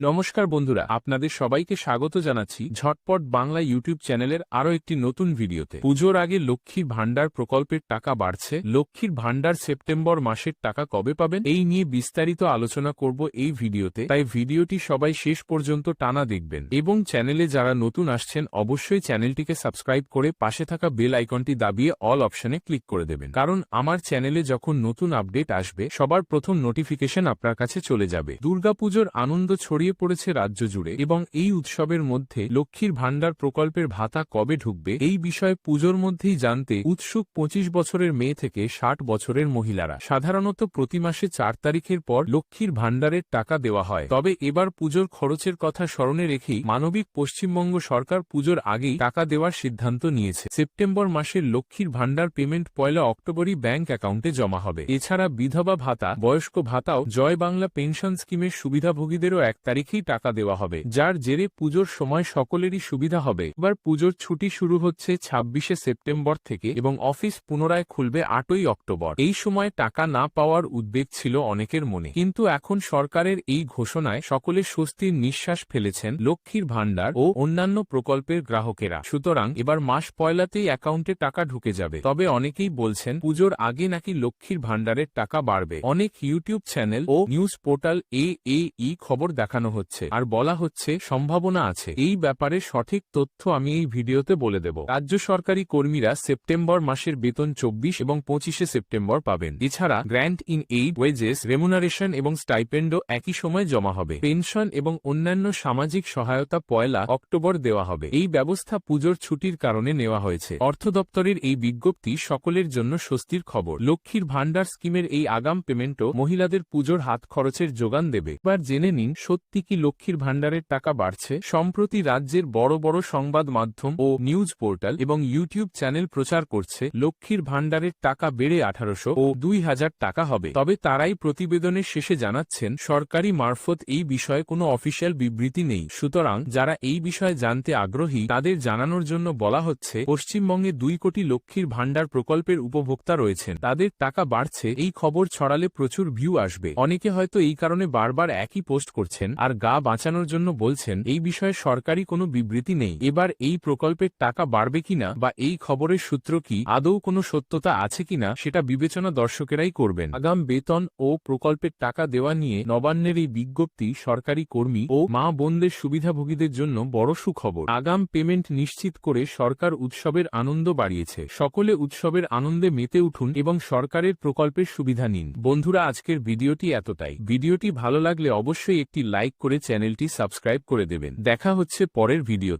নমস্কার বন্ধুরা, আপনাদের সবাইকে স্বাগত জানাচ্ছি ঝটপট বাংলা ইউটিউব চ্যানেলের আরও একটি নতুন ভিডিওতে। পুজোর আগে লক্ষ্মীর ভাণ্ডার প্রকল্পের টাকা বাড়ছে। লক্ষ্মীর ভাণ্ডার সেপ্টেম্বর মাসের টাকা কবে পাবেন এই নিয়ে বিস্তারিত আলোচনা করব এই ভিডিওতে। তাই ভিডিওটি সবাই শেষ পর্যন্ত টানা দেখবেন এবং চ্যানেলে যারা নতুন আসছেন অবশ্যই চ্যানেলটিকে সাবস্ক্রাইব করে পাশে থাকা বেল আইকনটি দাবিয়ে অল অপশনে ক্লিক করে দেবেন। কারণ আমার চ্যানেলে যখন নতুন আপডেট আসবে, সবার প্রথম নোটিফিকেশন আপনার কাছে চলে যাবে। দুর্গাপুজোর আনন্দ ছড়িয়ে পড়েছে রাজ্য জুড়ে এবং এই উৎসবের মধ্যে লক্ষ্মীর ভাণ্ডার প্রকল্পের ভাতা কবে ঢুকবে এই বিষয়ে পুজোর মধ্যেই জানতে উৎসুক পঁচিশ বছরের মেয়ে থেকে ষাট বছরের মহিলারা। সাধারণত প্রতি মাসে চার তারিখের পর লক্ষ্মীর ভাণ্ডারের টাকা দেওয়া হয়। তবে এবার পুজোর খরচের কথা স্মরণে রেখেই মানবিক পশ্চিমবঙ্গ সরকার পুজোর আগেই টাকা দেওয়ার সিদ্ধান্ত নিয়েছে। সেপ্টেম্বর মাসের লক্ষ্মীর ভাণ্ডার পেমেন্ট পয়লা অক্টোবরই ব্যাংক অ্যাকাউন্টে জমা হবে। এছাড়া বিধবা ভাতা, বয়স্ক ভাতাও জয় বাংলা পেনশন স্কিমের সুবিধাভোগীদেরও এক তারিখেই টাকা দেওয়া হবে। যার জেরে পুজোর সময় সকলেরই সুবিধা হবে। এবার পুজোর ছুটি শুরু হচ্ছে ছাব্বিশে সেপ্টেম্বর থেকে এবং অফিস পুনরায় খুলবে আটই অক্টোবর। এই সময় টাকা না পাওয়ার উদ্বেগ ছিল অনেকের মনে। কিন্তু এখন সরকারের এই ঘোষণায় সকলে স্বস্তির নিঃশ্বাস ফেলেছেন লক্ষ্মীর ভাণ্ডার ও অন্যান্য প্রকল্পের গ্রাহকেরা। সুতরাং এবার মাস পয়লাতেই অ্যাকাউন্টে টাকা ঢুকে যাবে। তবে অনেকেই বলছেন পুজোর আগে নাকি লক্ষ্মীর ভাণ্ডারের টাকা বাড়বে। অনেক ইউটিউব চ্যানেল ও নিউজ পোর্টাল এ এ ই খবর দেখানো হচ্ছে। আর বলা হচ্ছে, সম্ভাবনা আছে। এই ব্যাপারে সঠিক তথ্য আমি এই ভিডিওতে বলে দেব। রাজ্য সরকারি কর্মীরা সেপ্টেম্বর মাসের বেতন চব্বিশ এবং পঁচিশে সেপ্টেম্বর পাবেন। এছাড়া grant in aid wages, remuneration এবং স্টাইপেন্ডও একই সময় জমা হবে। পেনশন এবং অন্যান্য সামাজিক সহায়তা পয়লা অক্টোবর দেওয়া হবে। এই ব্যবস্থা পুজোর ছুটির কারণে নেওয়া হয়েছে। অর্থ দপ্তরের এই বিজ্ঞপ্তি সকলের জন্য স্বস্তির খবর। লক্ষ্মীর ভাণ্ডার স্কিমের এই আগাম পেমেন্টও মহিলাদের পুজোর হাত খরচের যোগান দেবে। এবার জেনে নিন, সত্যি কি লক্ষ্মীর ভাণ্ডারের টাকা বাড়ছে? সম্প্রতি রাজ্যের বড় বড় সংবাদ মাধ্যম ও নিউজ পোর্টাল এবং ইউটিউব চ্যানেল প্রচার করছে, লক্ষ্মীর ভাণ্ডারের টাকা বেড়ে আঠারোশো ও দুই হাজার টাকা হবে। তবে তারাই প্রতিবেদনের শেষে জানাচ্ছেন, সরকারি মারফত এই বিষয়ে কোনো অফিসিয়াল বিবৃতি নেই। সুতরাং যারা এই বিষয়ে জানতে আগ্রহী, তাদের জানানোর জন্য বলা হচ্ছে, পশ্চিমবঙ্গে দুই কোটি লক্ষ্মীর ভাণ্ডার প্রকল্পের উপভোক্তা রয়েছেন। তাদের টাকা বাড়ছে, এই খবর ছড়ালে প্রচুর ভিউ আসবে। অনেকে হয়তো এই কারণে বারবার একই পোস্ট করছেন, আর গা বাঁচানোর জন্য বলছেন, এই বিষয়ে সরকারি কোনো বিবৃতি নেই। এবার এই প্রকল্পের টাকা বাড়বে কিনা বা এই খবরের সূত্র কি, আদৌ কোনো সত্যতা আছে কিনা, সেটা বিবেচনা দর্শকেরাই করবেন। আগাম বেতন ও প্রকল্পের টাকা দেওয়া নিয়ে নবান্নের এই বিজ্ঞপ্তি সরকারি কর্মী ও মা বোনদের সুবিধাভোগীদের জন্য বড় সুখবর। আগাম পেমেন্ট নিশ্চিত করে সরকার উৎসবের আনন্দ বাড়িয়েছে। সকলে উৎসবের আনন্দে মেতে উঠুন এবং সরকারের প্রকল্পের সুবিধা নিন। বন্ধুরা, আজকের ভিডিওটি এতটাই। ভিডিওটি ভালো লাগলে অবশ্যই একটি লাইক করে চ্যানেলটি সাবস্ক্রাইব করে দেবেন। দেখা হচ্ছে পরের ভিডিওতে।